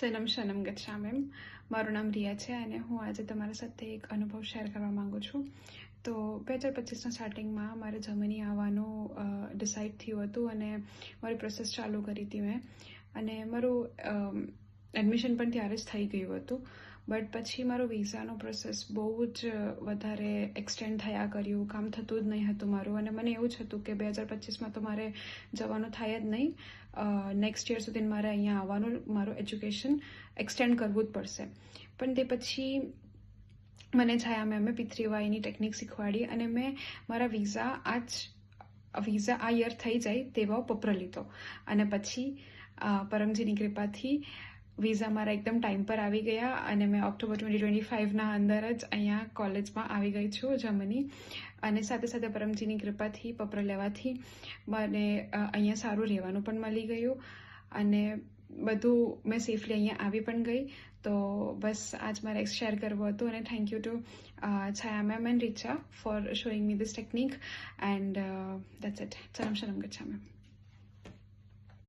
Sanam શનમ ગચ્છામ ma'am મારું નામ રિયા છે અને હું આજે તમારા સાથે એક અનુભવ શેર કરવા માંગુ છું. તો બે હજાર પચીસના સ્ટાર્ટિંગમાં મારે જર્મની આવવાનું ડિસાઇડ થયું હતું અને મારી પ્રોસેસ ચાલુ કરી હતી મેં. અને મારું એડમિશન પણ ત્યારે જ થઈ ગયું હતું. બટ પછી મારો વિઝાનો પ્રોસેસ બહુ જ વધારે એક્સટેન્ડ થયા કર્યું. કામ થતું જ નહીં હતું મારું. અને મને એવું જ હતું કે બે હજાર પચીસમાં તો મારે જવાનું થાય જ નહીં. નેક્સ્ટ યર સુધી મારે અહીંયા આવવાનું, મારું એજ્યુકેશન એક્સટેન્ડ કરવું જ પડશે. પણ તે પછી મને છાયા મેમે પિત્રીવાઈની ટેકનિક શીખવાડી અને મેં મારા વિઝા આ જ વિઝા આ યર થઈ જાય તેવો પત્ર લીધો. અને પછી પરમજીની કૃપાથી વિઝા મારા એકદમ ટાઈમ પર આવી ગયા અને મેં ઓક્ટોબર ટ્વેન્ટી ટ્વેન્ટી ફાઇવના અંદર જ અહીંયા કોલેજમાં આવી ગઈ છું, જર્મની. અને સાથે સાથે પરમજીની કૃપાથી, પત્ર લેવાથી મને અહીંયા સારું રહેવાનું પણ મળી ગયું. અને બધું મેં સેફલી અહીંયા આવી પણ ગઈ. તો બસ આજ મારે શેર કરવું હતું અને thank you to Chhaya ma'am and Richa for showing me this technique and that's it ચરમ શરમ ગચ્છા મેમ